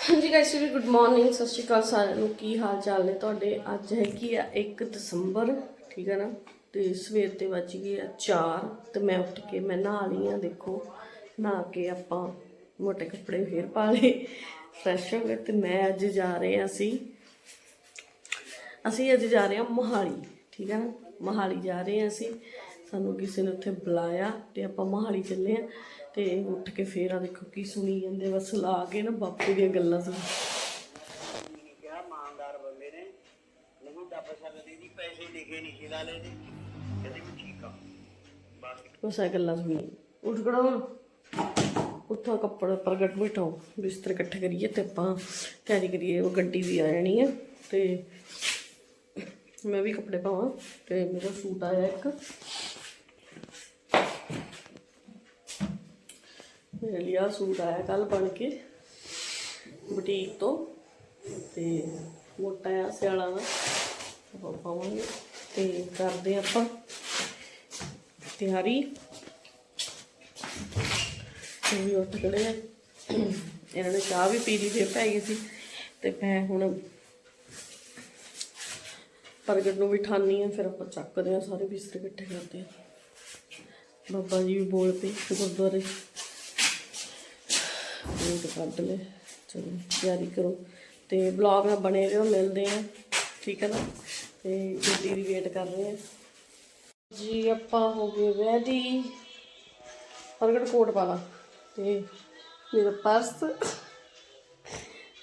ਹਾਂਜੀ ਗਾਇਸ ਵੀ good morning, ਸਤਿ ਸ਼੍ਰੀ ਅਕਾਲ ਸਾਰਿਆਂ ਨੂੰ। ਕੀ ਹਾਲ ਚਾਲ ਨੇ ਤੁਹਾਡੇ? ਅੱਜ ਹੈ ਕੀ ਆ 1 ਦਸੰਬਰ, ਠੀਕ ਹੈ ਨਾ? ਤੇ ਸਵੇਰ ਤੇ ਵੱਜ ਗਈ ਆ 4 ਤੇ ਮੈਂ ਉੱਠ ਕੇ ਮੈਂ ਨਹਾ ਲਈ ਆ, ਦੇਖੋ। ਨਹਾ ਕੇ ਆਪਾਂ ਮੋਟੇ ਕੱਪੜੇ ਫੇਰ ਪਾ ਲਏ ਫਰੈਸ਼ ਹੋ ਗਏ, ਤੇ ਮੈਂ ਅੱਜ ਜਾ ਰਹੇ ਹਾਂ ਅਸੀਂ। ਅਸੀਂ ਅੱਜ ਜਾ ਰਹੇ ਹਾਂ ਮੋਹਾਲੀ, ਠੀਕ ਹੈ ਨਾ? ਮੋਹਾਲੀ ਜਾ ਰਹੇ ਹਾਂ ਅਸੀਂ। ਸਾਨੂੰ ਕਿਸੇ ਨੇ ਉੱਥੇ ਬੁਲਾਇਆ, ਤੇ ਆਪਾਂ ਮੋਹਾਲੀ ਚੱਲੇ ਆ। ਤੇ ਉੱਠ ਕੇ ਫੇਰ ਆ ਦੇਖੋ ਕੀ ਸੁਣੀ ਜਾਂਦੇ ਬਸ ਲਾ ਕੇ ਨਾ ਬਾਪੂ ਦੀਆਂ ਗੱਲਾਂ ਸੁਣ। ਕਿਹਾ? ਇਮਾਨਦਾਰ ਬੰਦੇ ਨੇ। ਨਹੀਂ ਦੱਬ ਸਕਦੇ ਦੀ ਪੈਸੇ ਲਿਖੇ ਨਹੀਂ ਸੀ ਲਾਲੇ ਦੇ। ਕਹਿੰਦੇ ਵੀ ਠੀਕ ਆ। ਬਸ ਬਸ ਇਹ ਗੱਲਾਂ ਸੁਣੀ ਉੱਠ ਖੜਾ ਹੁਣ। ਉੱਠੋ ਕੱਪੜੇ ਪ੍ਰਗਟ ਬਿਠਾਓ। ਬਿਸਤਰ ਇਕੱਠੇ ਕਰੀਏ ਤੇ ਆਪਾਂ ਤਿਆਰੀ ਕਰੀਏ। ਉਹ ਗੱਡੀ ਵੀ ਆ ਜਾਣੀ ਹੈ ਤੇ ਮੈਂ ਵੀ ਕੱਪੜੇ ਪਾਵਾਂ ਤੇ ਮੇਰਾ ਸੂਟ ਆਇਆ ਇੱਕ। ਮੇਰੇ ਲਈ ਆਹ ਸੂਟ ਆਇਆ ਕੱਲ ਬਣ ਕੇ ਬੁਟੀਕ ਤੋਂ ਤੇ ਮੋਟਾ ਆ, ਸਿਆਲਾ ਦਾ। ਆਪਾਂ ਪਾਵਾਂਗੇ ਤੇ ਕਰਦੇ ਆਪਾਂ ਤਿਆਰੀ। ਇਹ ਵੀ ਉੱਠ ਖੜੇ ਆ। ਇਹਨਾਂ ਨੇ ਚਾਹ ਵੀ ਪੀ ਲਈ ਫਿਰ ਪੈ ਗਈ ਸੀ। ਤੇ ਮੈਂ ਹੁਣ ਪ੍ਰਗਟ ਨੂੰ ਵੀ ਠਾਨੀ ਆ, ਫਿਰ ਆਪਾਂ ਚੱਕਦੇ ਆ ਸਾਰੇ ਬਿਸਤਰੇ ਇਕੱਠੇ ਕਰਦੇ ਆ ਬਾਬਾ ਜੀ ਵੀ ਬੋਲ ਪਏ ਗੁਰਦੁਆਰੇ। ਉਹ ਕੱਢ ਲੈ। ਚਲੋ ਤਿਆਰੀ ਕਰੋ। ਤੇ ਬਲੌਗ ਨਾਲ ਬਣੇ ਰਹੋ ਮਿਲਦੇ ਆ ਠੀਕ ਹੈ ਨਾ? ਤੇ ਗੱਡੀ ਦੀ ਵੇਟ ਕਰ ਰਹੇ ਆ ਜੀ ਆਪਾਂ ਹੋ ਗਏ ਰੈਡੀ ਪ੍ਰਗਟ ਕੋਟ ਪਾ ਲਾ। ਤੇ ਮੇਰਾ ਪਰਸ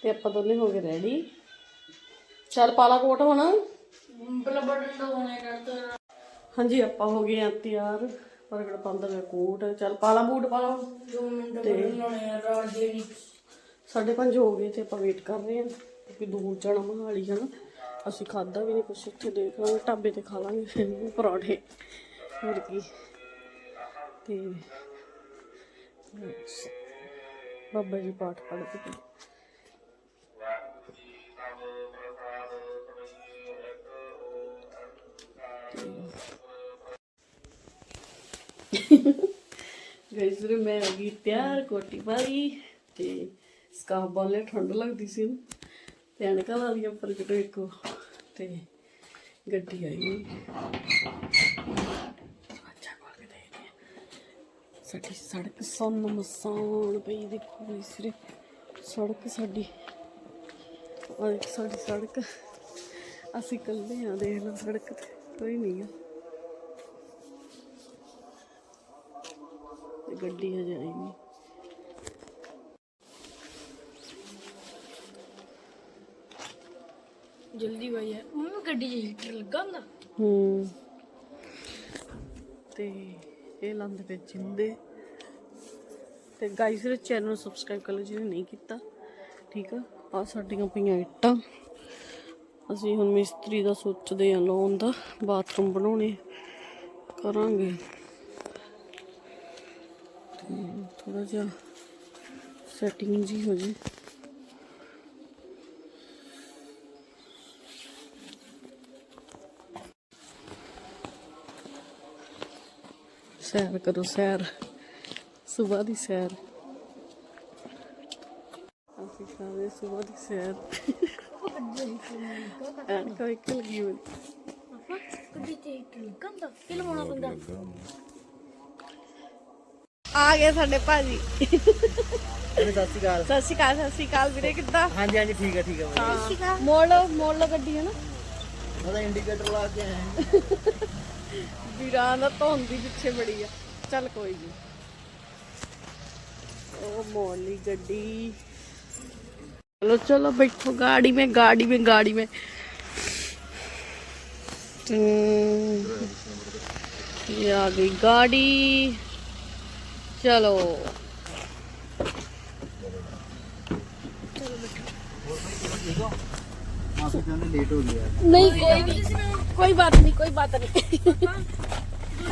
ਤੇ ਆਪਾਂ ਦੋਨੇ ਹੋ ਗਏ ਰੈਡੀ ਚੱਲ ਪਾ ਲਾ ਕੋਟ ਹੁਣ। ਹਾਂਜੀ ਆਪਾਂ ਹੋ ਗਏ ਆ ਤਿਆਰ। ਪ੍ਰਗਟ ਪਾਉਂਦਾ ਹੈ ਕੋਟ ਚੱਲ ਪਾ ਲਾ ਬੂਟ ਪਾ ਲਾ। ਤੇ ਸਾਢੇ ਪੰਜ ਹੋ ਗਏ ਤੇ ਆਪਾਂ ਵੇਟ ਕਰ ਰਹੇ ਹਾਂ। ਕਿਉਂਕਿ ਦੂਰ ਜਾਣਾ ਮਹਾਲੀ ਨਾ ਅਸੀਂ ਖਾਦਾ ਵੀ ਨਹੀਂ ਕੁਛ ਉੱਥੇ ਦੇਖ ਲਾਂਗੇ ਢਾਬੇ ਤੇ ਖਾ ਲਾਂਗੇ ਫਿਰ ਪਰੌਠੇ। ਹੋਰ ਕੀ। ਤੇ ਬਾਬਾ ਜੀ ਪਾਠ ਪੜ੍ਹਦੇ ਗਾਇਸ ਵੀਰੇ, ਮੈਂ ਆ ਗਈ ਤਿਆਰ ਕੋਟੀ ਪਾਈ ਤੇ ਸਕਾਫ ਬਾਲੇ ਠੰਡ ਲੱਗਦੀ ਸੀ। ਨਾ। ਤੇ ਅਣਕਾ ਲਾ ਲਿਆ ਪਰ ਇੱਕੋ ਤੇ ਗੱਡੀ ਆਈ ਹੋਈ। ਅੱਛਾ ਕੋਲ ਕੇ ਦੇਖਦੇ ਸਾਡੀ ਸੜਕ ਸੁੰਨ ਮਸਾਨ ਪਈ, ਦੇਖੋ ਗਾਇਸ ਵੀਰੇ, ਸੜਕ ਸਾਡੀ। ਆ ਸਾਡੀ ਸੜਕ। ਅਸੀਂ ਇਕੱਲੇ ਆ, ਦੇਖ ਲਓ ਸੜਕ ਤੇ। ਕੋਈ ਨਹੀਂ ਆ। ਤੇ ਗੱਡੀ ਹਜੇ ਆਈ ਨਹੀਂ। ਜਲਦੀ ਭਾਈ ਹੈ ਮੰਮੀ ਗੱਡੀ 'ਚ ਹੀਟਰ ਲੱਗਾ ਹੁੰਦਾ। ਹੂੰ। ਤੇ ਇਹ ਲੰਦ ਵਿੱਚ ਜਿੰਦੇ। ਤੇ ਗਾਈਸ ਦੇ ਚੈਨਲ ਨੂੰ ਸਬਸਕ੍ਰਾਈਬ ਕਰ ਲਓ ਜਿਹਨੇ ਨਹੀਂ ਕੀਤਾ। ਠੀਕ ਆ? ਆ ਸਾਡੀਆਂ ਪਈਆਂ ਇੱਟਾਂ। ਅਸੀਂ ਹੁਣ ਮਿਸਤਰੀ ਦਾ ਸੋਚਦੇ ਆ ਲਾਉਣ ਦਾ। ਬਾਥਰੂਮ ਬਣਾਉਣੇ ਕਰਾਂਗੇ। ਥੋੜਾ ਜਿਹਾ ਸੈਟਿੰਗ ਜੀ ਹੋ ਜੇ। ਸੈਰ ਕਰੋ ਸੈਰ। ਸਵੇਰ ਦੀ ਸੈਰ। ਅਸੀਂ ਕਰਦੇ ਸਵੇਰ ਦੀ ਸੈਰ। ਐਨ ਕੋਈ ਕਿਲ ਗਈ ਹੋਈ। ਪਾਪਾ ਗੱਡੀ 'ਚ ਹੀਟਰ ਲੱਗਾ ਹੁੰਦਾ? ਕਿ ਲਵਾਉਣਾ ਪੈਂਦਾ ਆ ਗਏ ਸਾਡੇ ਭਾਜੀ। ਸਤਿ ਸ਼੍ਰੀ ਅਕਾਲ। ਸਤਿ ਸ਼੍ਰੀ ਅਕਾਲ ਵੀਰੇ ਕਿੱਦਾਂ? ਹਾਂਜੀ ਹਾਂਜੀ ਠੀਕ ਹੈ ਠੀਕ ਹੈ ਬਾਈ ਮੋੜ ਲਓ ਮੋੜ ਲਓ ਗੱਡੀ ਹੈ ਉਹਦਾ ਇੰਡੀਕੇਟਰ ਲਾ ਕੇ ਆਏ ਵੀਰਾਂ ਦਾ ਧੌਂਦੀ ਪਿੱਛੇ ਬੜੀ ਆ। ਚੱਲ ਕੋਈ ਨਹੀਂ ਉਹ ਮੋੜ ਗੱਡੀ। ਚਲੋ ਚਲੋ ਬੈਠੋ ਗਾੜੀ ਮੇ ਗਾੜੀ ਮੇ ਗਾੜੀ ਮੇ। ਤੇ ਆ ਗਈ? ਗਾੜੀ। चलो ਮਾਸੀ ਕਹਿੰਦੇ ਲੇਟ ਹੋ ਗਿਆ नहीं कोई नहीं कोई बात नहीं कोई बात नहीं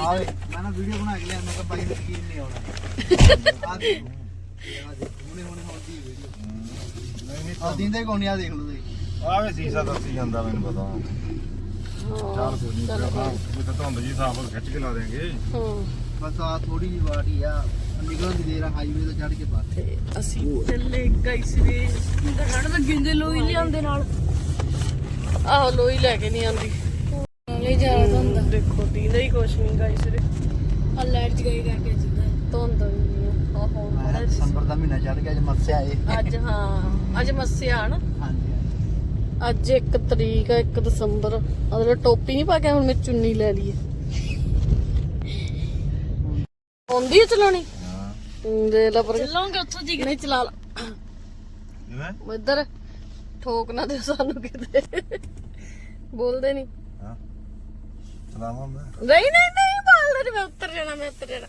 ਆਵੇ ਮੈਂ ਨਾ ਵੀਡੀਓ ਬਣਾ ਕੇ ਲਿਆ ਮੈਂ ਕਿਹਾ ਬਾਈ ਨੂੰ ਯਕੀਨ ਨਹੀਂ ਆਉਣਾ ਆ ਦੇਖ ਆ ਦੇਖ ਹੁਣੇ ਹੁਣੇ ਹੁੰਦੀ ਵੀਡੀਓ ਆ ਦਿੰਦੇ ਕੋਣ ਆ ਦੇਖ ਲਓ ਤੁਸੀਂ ਆਵੇ ਸੀਸਾ ਦੱਸੀ ਜਾਂਦਾ ਮੈਨੂੰ ਪਤਾ ਚਾਰ ਕੋਈ ਨਹੀਂ ਕਰਨਾ ਜਿੱਥੇ ਧੁੰਦ ਜੀ ਸਾਫ ਖਿੱਚ ਕੇ ਲਾ ਦੇਂਗੇ हाँ ਬਸ ਆ ਥੋੜੀ ਜਿਹੀ ਵਾਟ ਹੀ ਆ ਨਿਕਲਣ ਦੀ ਦੇਰ ਹਾਈਵੇ ਤੋਂ ਚੜ ਕੇ ਬਾਹਰ ਤੇ ਅਸੀਂ ਚੱਲੇ ਗਾਈਸ ਰੇ ਘੜ ਲੱਗੇ ਦੇ ਲੋਈ ਲਿਆਉਂਦੇ ਨਾਲ। ਆਹੋ ਲੋਈ ਲੈ ਕੇ ਨਹੀਂ ਆਂਦੀ ਲੈ ਜਾ ਹੁੰਦਾ ਦੇਖੋ ਦੀਦਾ ਹੀ ਕੁਛ ਨਹੀਂ ਗਾਈਸ ਰੇ ਆ ਲਾਈਟ ਜਗਾਈ ਕਰਕੇ ਜਿੱਦਾਂ ਧੁੰਦ ਵੀ ਆ ਆਹੋ ਮੈਂ ਦਸੰਬਰ ਦਾ ਮਹੀਨਾ ਚੜ ਗਿਆ ਅੱਜ ਮੱਸਿਆ ਏ। ਅੱਜ ਹਾਂ ਅੱਜ ਮੱਸਿਆ ਨਾ। ਹਾਂਜੀ ਹਾਂਜੀ। ਅੱਜ 1 ਤਰੀਕ ਆ 1 ਦਸੰਬਰ। ਅਗਲੇ ਟੋਪੀ ਨਹੀਂ ਪਾ ਕੇ ਹੁਣ ਮੈਂ ਚੁੰਨੀ ਲੈ ਲਈਏ। ਆਉਂਦੀ ਹੈ ਚਲਾਉਣੀ? ਹਾਂ ਹਮ, ਦੇ ਲਾ ਪਰ ਚੱਲੋਗੇ ਉੱਥੋਂ ਦੀ ਨਹੀਂ ਚਲਾ ਲਾ। ਜਿਵੇਂ ਇੱਧਰ ਠੋਕ ਨਾ ਦਿਓ ਸਾਨੂੰ ਕਿਤੇ। ਬੋਲਦੇ ਨਹੀਂ। ਹਾਂ। ਚਲਾਵਾਂ ਮੈਂ। ਨਹੀਂ ਨਹੀਂ ਨਹੀਂ ਬੋਲਦੇ ਨੀ, ਮੈਂ ਉੱਤਰ ਜਾਣਾ ਮੈਂ ਉੱਤਰ ਜਾਣਾ।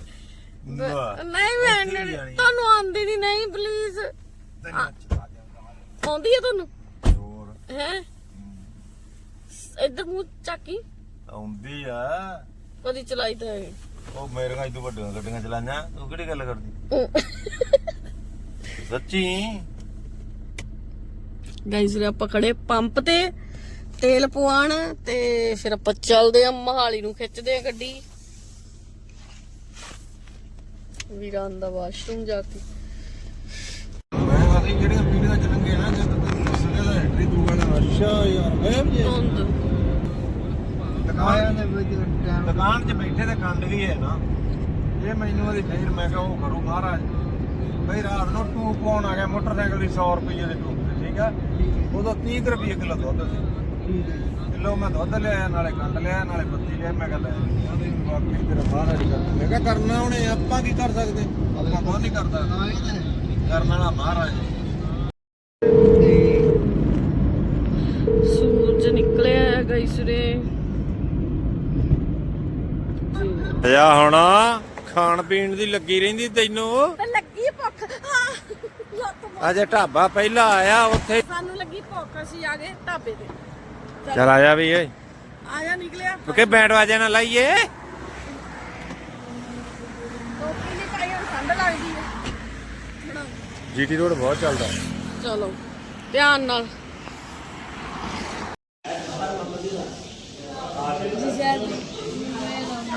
ਵਾਹ। ਨਹੀਂ ਮੈਂ ਨਹੀਂ- ਤੁਹਾਨੂੰ ਆਉਂਦੀ ਨਹੀਂ ਨਹੀਂ ਪਲੀਜ਼ ਆਉਂਦੀ ਹੈ ਤੁਹਾਨੂੰ? ਹੋਰ। ਹੈ? ਇੱਧਰ ਮੂੰਹ ਚੱਕੀ ਆਉਂਦੀ ਆ। ਕਦੀ ਚਲਾਈ ਤਾਂ ਹੈ। ਉਹ ਮੇਰੇ ਨਾਲ ਤੂੰ ਵੱਡੀਆਂ ਗੱਡੀਆਂ ਚਲਾਈਆਂ ਤੂੰ ਕਿਹੜੀ ਗੱਲ ਕਰਦੀ? ਸੱਚੀ? ਗਾਈਸ ਰੇ ਆਪਾਂ ਖੜੇ ਪੰਪ ਤੇ ਤੇਲ ਪਵਾਣ ਤੇ ਫਿਰ ਆਪਾਂ ਚੱਲਦੇ ਆ ਮਹਾਲੀ ਨੂੰ ਖਿੱਚਦੇ ਆ ਗੱਡੀ। ਵੀਰਾਂ ਦਾ ਵਾਸ਼ਰੂਮ ਜਾ ਕੇ। ਮੈਂ ਅਸੀਂ ਜਿਹੜੀਆਂ ਵੀਡੀਓ ਚੱਲਣਗੇ ਨਾ ਜਦ ਤੱਕ ਦਾ ਐਂਟਰੀ ਤੂੰ ਕਹਿੰਦਾ ਅੱਛਾ ਯਾਰ ਮੈਂ ਵੀ ਧੁੰਦ। ਦੁਕਾਨ ਨੇ ਵਿੱਚ ਟਾਈਮ ਦੁਕਾਨ 'ਚ ਬੈਠੇ ਤੇ ਕੰਡ ਵੀ ਹੈ ਨਾ। ਇਹ ਮੈਨੂੰ ਉਹਦੀ ਫੇਰ ਮੈਂ ਕਿਹਾ ਉਹ ਕਰੂ ਮਹਾਰਾਜ। ਬਈ ਰਾਤ ਨੂੰ ਟੂ ਪਾਉਣ ਆ ਗਿਆ? ਮੋਟਰਸਾਈਕਲ ਦੀ 100 ਰੁਪਏ ਦੇ ਤੇ ਠੀਕ ਆ? ਉਦੋਂ 30 ਰੁਪਏ ਕਿਲੋ ਦੁੱਧ ਸੀ। ਕਿਲੋ ਮੈਂ ਦੁੱਧ ਲਿਆ ਨਾਲੇ ਕੰਡ ਲਿਆ ਨਾਲੇ ਬੱਤੀ ਲਿਆ ਮੈਂ ਕਿਹਾ ਲੈ ਉਹਦੇ ਵਾਕਈ ਤੇਰਾ ਮਹਾਰਾਜ ਕਰਦਾ ਮੈਂ ਕਿਹਾ ਕਰਨਾ ਉਹਨੇ ਆਪਾਂ ਕੀ ਕਰ ਸਕਦੇ? ਆਪਾਂ ਕੁਝ ਨਹੀਂ ਕਰਦਾ ਕਰਨ ਵਾਲਾ ਮਹਾਰਾਜ ਸੂਰਜ ਨਿਕਲਿਆ ਹੈ ਗਾਈਸ ਰੇ ਜਾ ਹੁਣ ਖਾਣ ਪੀਣ ਦੀ ਲੱਗੀ ਰਹਿੰਦੀ ਤੈਨੂੰ? ਲੱਗੀ ਭੁੱਖ। ਹਾਂ ਲੱਤ ਅਜੇ ਢਾਬਾ ਪਹਿਲਾਂ ਆਇਆ ਉੱਥੇ। ਸਾਨੂੰ ਲੱਗੀ ਭੁੱਖ ਅਸੀਂ ਆ ਗਏ ਢਾਬੇ ਤੇ। ਚਲ। ਆ ਜਾ ਵੀ ਓਏ। ਆ ਜਾ ਨਿਕਲਿਆ। ਕਿਉਂਕਿ ਬੈਂਡ ਵਾਜੇ ਨਾ ਲਾਈਏ। ਟੋਪੀ ਨਹੀਂ ਪਾਈ ਹੁਣ ਠੰਡ ਲੱਗਦੀ ਹੈ। ਜੀਟੀ ਰੋਡ ਬਹੁਤ ਚੱਲਦਾ। ਚਲੋ ਧਿਆਨ ਨਾਲ।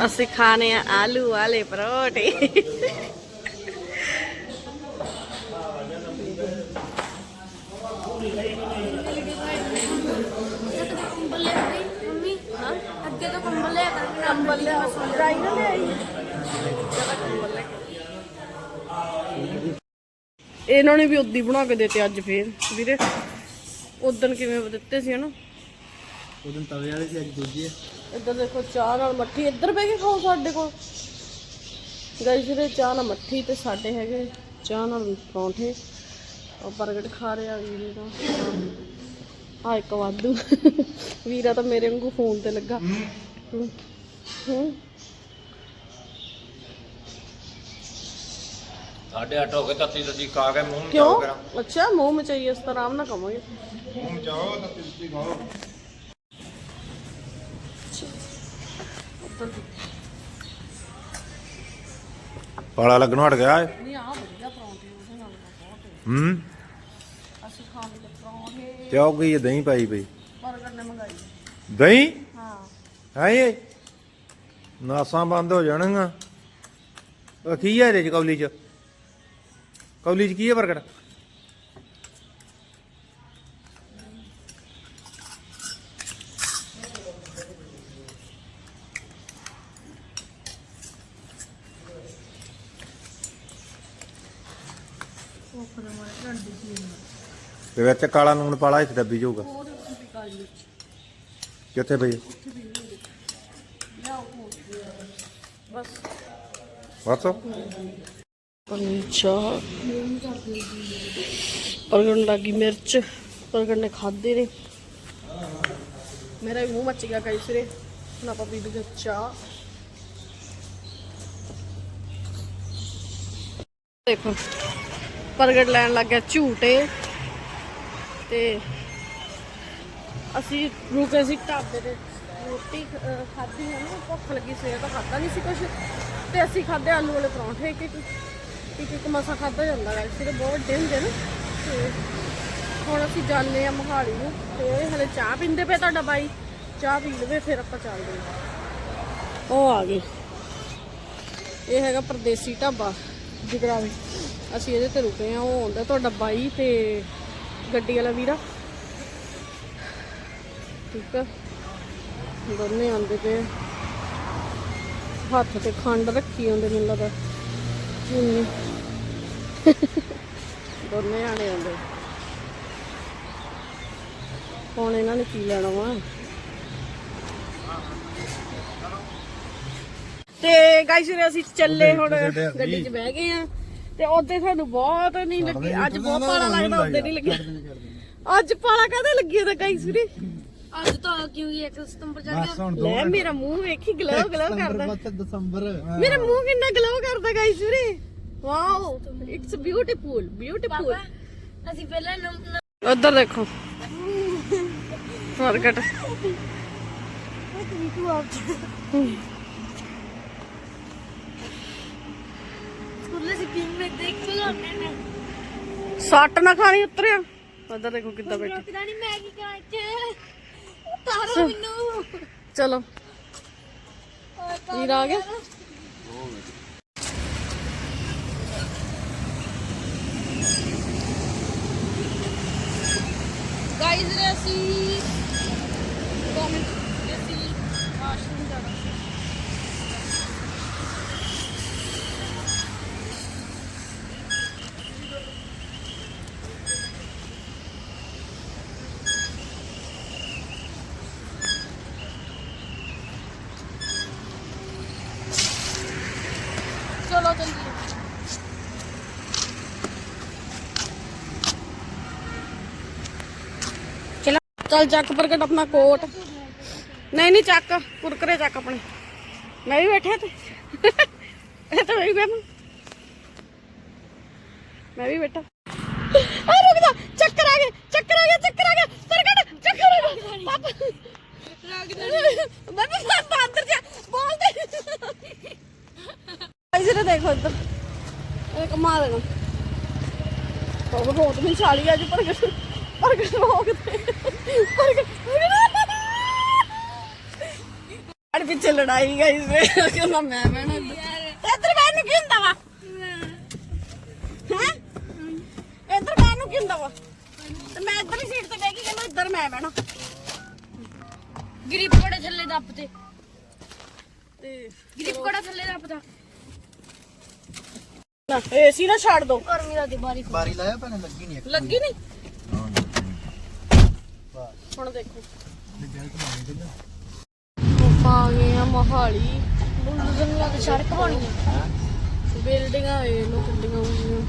ਅਸੀਂ ਖਾਣੇ ਆ ਆਲੂ ਵਾਲੇ ਪਰੌਠੇ। ਕੰਬਲ ਲੈ ਆਈ ਮੰਮੀ ਲੈ ਕਰ ਇਹਨਾਂ ਨੇ ਵੀ ਉਦੀ ਬਣਾ ਕੇ ਦਿੱਤੇ ਅੱਜ ਫੇਰ। ਵੀਰੇ ਉਦੋਂ ਕਿਵੇਂ ਦਿੱਤੇ ਸੀ, ਹਨਾ? ਉਦੋਂ ਤਵੇ ਵਾਲੇ ਸੀ ਅੱਜ ਦੂਜੀ ਇੱਧਰ ਦੇਖੋ ਚਾਹ ਨਾਲ ਮੱਠੀ। ਇੱਧਰ ਬਹਿ ਕੇ ਖਾਓ ਸਾਡੇ ਕੋਲ। ਗਾਇਸ ਜਿਹੜੇ ਚਾਹ ਨਾਲ ਮੱਠੀ ਤੇ ਸਾਡੇ ਹੈਗੇ ਚਾਹ ਨਾਲ ਪਰੌਂਠੇ। ਉਹ ਬਰਗਰ ਖਾ ਰਿਹਾ ਵੀਰੇ ਦਾ। ਆ ਇੱਕ ਵਾਧੂ। ਵੀਰਾ ਤਾਂ ਮੇਰੇ ਵਾਂਗੂ ਫੋਨ ਤੇ ਲੱਗਾ। ਹੂੰ। 8:30 ਹੋ। ਤੱਤੀ ਤੱਤੀ ਖਾ ਕੇ ਮੂੰਹ ਮਚਾਓ ਕਿਉਂ? ਅੱਛਾ ਮੂੰਹ ਮਚਾਈਏ ਇਸ ਤਰ੍ਹਾਂ ਆਰਾਮ ਨਾਲ ਕਵਾਂਗੇ ਮੂੰਹ ਮਚਾਓ ਤੱਤੀ ਤੱਤੀ ਖਾਓ। ਪਾਲਾ ਲੱਗਣੋਂ ਹਟ ਗਿਆ ਏ। ਨਹੀਂ ਆ ਵਧੀਆ ਪਰੌਂਠੇ ਉਹਦੇ ਨਾਲ ਬਹੁਤ ਹੂੰ। ਅਸੀਂ ਖਾਂਦੇ ਤਾਂ ਪਰੌਂਠੇ। ਤੇ ਉਹ ਦਹੀਂ ਪਾਈ ਪਈ? ਬਰਗਰ ਨੇ ਮੰਗਾਈ। ਦਹੀਂ? ਹਾਂ। ਹਾਏ ਨਾਸਾਂ ਬੰਦ ਹੋ ਜਾਣਗੀਆਂ। ਉਹ ਕੀ ਹੈ ਇਹਦੇ ਚ ਕੌਲੀ ਚ? ਕੌਲੀ ਚ ਕੀ ਹੈ ਪ੍ਰਗਟ ਤੇ ਵਿੱਚ ਕਾਲਾ ਲੂਣ ਪਾਲਾ ਇੱਕ ਡੱਬੀ ਜਾਊਗਾ ਕਿੱਥੇ ਪਈ? ਬਸ। ਬਸ। ਪੰਚਾ ਪ੍ਰਗਟ ਨੂੰ ਲੱਗੀ ਮਿਰਚ। ਪ੍ਰਗਟ ਨੇ ਖਾਦੇ ਨੇ। ਮੇਰਾ ਵੀ ਮੂੰਹ ਮੱਚ ਗਿਆ ਕਈ ਸਿਰੇ। ਹੁਣ ਆਪਾਂ ਪੀ ਲਈਏ ਚਾਹ। ਦੇਖੋ ਪ੍ਰਗਟ ਲੈਣ ਲੱਗ ਗਿਆ ਝੂਟੇ। ਤੇ ਅਸੀਂ ਰੁਕੇ ਸੀ ਢਾਬੇ ਤੇ। ਰੋਟੀ ਖਾਧੀ ਹੈ ਨਾ, ਭੁੱਖ ਲੱਗੀ ਸਵੇਰ ਤਾਂ ਖਾਧਾ ਨਹੀਂ ਸੀ ਕੁਝ ਤੇ ਅਸੀਂ ਖਾਧੇ ਆਲੂ ਵਾਲੇ ਪਰੌਂਠੇ, ਇੱਕ ਇੱਕ ਇੱਕ ਮਸਾ ਖਾਧਾ ਜਾਂਦਾ ਹੈ ਸਿਰੇ ਬਹੁਤ ਵੱਡੇ ਹੁੰਦੇ ਨਾ। ਤੇ ਹੁਣ ਅਸੀਂ ਜਾਂਦੇ ਆ ਮੋਹਾਲੀ ਨੂੰ, ਤੇ ਹਲੇ ਚਾਹ ਪੀਂਦੇ ਪਏ ਤੁਹਾਡਾ ਬਾਈ। ਚਾਹ ਪੀ ਲਵੇ, ਫਿਰ ਆਪਾਂ ਚੱਲਦੇ ਹਾਂ ਉਹ ਆ ਗਏ। ਇਹ ਹੈਗਾ ਪਰਦੇਸੀ ਢਾਬਾ ਜਗਰਾਵੇ ਅਸੀਂ ਇਹਦੇ ਤੇ ਰੁਕੇ ਆ, ਉਹ ਆਉਂਦਾ ਤੁਹਾਡਾ ਬਾਈ ਤੇ ਗੱਡੀ ਵਾਲਾ ਵੀਰਾ। ਠੀਕ ਆ। ਦੋਨੇ ਆਉਂਦੇ ਪਏ ਆ। ਹੱਥ ਤੇ ਖੰਡ ਰੱਖੀ ਹੁੰਦੇ ਮੈਨੂੰ ਲੱਗਦਾ। ਚੀਨੀ। ਦੋਨੇ ਆਣੇ ਆਉਂਦੇ। ਹੁਣ ਇਹਨਾਂ ਨੇ ਕੀ ਲੈਣਾ ਵਾ? ਤੇ ਗਾਇਸ ਅਸੀਂ ਚੱਲੇ ਹੁਣ ਗੱਡੀ 'ਚ ਬਹਿ ਗਏ ਆ। ਤੇ ਉਹਦੇ ਸਾਨੂੰ ਬਹੁਤ ਨਹੀਂ ਲੱਗੀ। ਅੱਜ ਬਹੁਤ ਪਾਲਾ ਲੱਗਦਾ ਉਹਦੇ ਨਹੀਂ ਲੱਗਿਆ ਅੱਜ ਪਾਲਾ ਕਾਹਦੇ ਲੱਗੀ ਉਹਦਾ ਗਾਇਸ ਵੀਰੇ? ਅੱਜ ਤਾਂ ਕਿਉਂਕਿ 1 ਸਤੰਬਰ ਚੜ ਗਿਆ ਹੁਣ ਲੈ ਮੇਰਾ ਮੂੰਹ ਵੇਖੀ ਗਲੋ ਗਲੋ ਕਰਦਾ। ਦਸੰਬਰ। ਮੇਰਾ ਮੂੰਹ ਕਿੰਨਾ ਗਲੋ ਕਰਦਾ ਗਾਇਸ ਵੀਰੇ। ਵਾਓ ਇਟਸ ਬਿਊਟੀਫੁਲ ਬਿਊਟੀਫੁਲ ਅਸੀਂ ਪਹਿਲਾਂ ਨੰਬਰ ਉਧਰ ਦੇਖੋ। ਮਾਰਕਟ ਸਕੂਲੇ ਸੀ ਪਿੰਗ ਵਿੱਚ ਦੇਖ ਕੇ ਜਾਂਦੇ ਨੇ। ਸੱਟ ਨਾ ਖਾਣੀ ਉਤਰਿਆ। ਉਧਰ ਦੇਖੋ ਕਿੱਦਾਂ ਬੈਠੇ। ਰੁਕਦਾ ਨਹੀਂ ਮੈਂ ਕੀ ਕਰਾਂ ਇੱਥੇ। ਤਾਰੋ ਮੈਨੂੰ। ਚਲੋ। ਵੀਰ ਆ ਗਿਆ। ਗਾਈਜ਼ ਰੇ ਅਸੀਂ ਚੱਲ ਚੱਕ ਪ੍ਰਗਟ ਆਪਣਾ ਕੋਟ। ਨਹੀਂ ਨਹੀਂ ਚੱਕ, ਕੁਰਕਰੇ ਚੱਕ ਆਪਣੇ। ਮੈਂ ਵੀ ਬੈਠਿਆ ਤੇ ਇਹ ਤਾਂ ਮੈਂ ਵੀ ਬੈਠਾ। ਮੈਂ ਵੀ ਬੈਠਾ। ਆ ਰੁਕ ਜਾ, ਚੱਕਰ ਆ ਗਏ ਚੱਕਰ ਆ ਗਏ ਚੱਕਰ ਆ ਗਏ ਪ੍ਰਗਟ, ਚੱਕਰ ਆ ਗਏ ਪਾਪਾ। ਬਾਬਾ ਪਾਪਾ ਅੰਦਰ ਜਾ, ਬੋਲ ਦੇ। ਇਧਰ ਦੇਖੋ ਇੱਧਰ। ਇਹ ਕਮਾ ਦੇਣਾ ਉਹ ਬਹੁਤ ਮਿਸਾਲੀ ਅੱਜ ਪ੍ਰਗਟ। ਪ੍ਰਗਟ ਰੋਕਦੇ ਪ੍ਰਗਟ ਅੜ ਪਿੱਛੇ ਲੜਾਈ ਗਈ ਇਸ ਕਹਿੰਦਾ ਮੈਂ ਮੈਣਾ ਇੱਧਰ ਬੈਠ ਨੂੰ ਕੀ ਹੁੰਦਾ ਵਾ? ਹੈ? ਇੱਧਰ ਬੈਠ ਨੂੰ ਕੀ ਹੁੰਦਾ ਵਾ? ਤੇ ਮੈਂ ਇੱਧਰ ਹੀ ਸੀਟ ਤੇ ਬਹਿ ਗਈ ਕਹਿੰਦਾ ਇੱਧਰ ਮੈਂ ਬਹਿਣਾ। ਗਰੀਬ ਕੋੜੇ ਥੱਲੇ ਦੱਬ ਤੇ ਤੇ ਗਰੀਬ ਕੋੜਾ ਥੱਲੇ ਦੱਬਦਾ। ਨਾ ਏਸੀ ਨਾ ਛੱਡ ਦੋ। ਗਰਮੀ ਦਾ ਦਿਵਾਰੀ ਬਾਰੀ ਲਾਇਆ ਭੈਣੇ ਲੱਗੀ ਨਹੀਂ ਲੱਗੀ ਨਹੀਂ ਹੁਣ ਦੇਖੋ। ਆਪਾਂ ਆ ਗਏ ਆ ਮੋਹਾਲੀ। ਬੁਲਡੋਜ਼ਰ ਲਾ ਕੇ ਸੜਕ ਬਣੀ ਹੈ ਬਿਲਡਿੰਗਾਂ ਏ ਲੋ ਹੋਈਆਂ।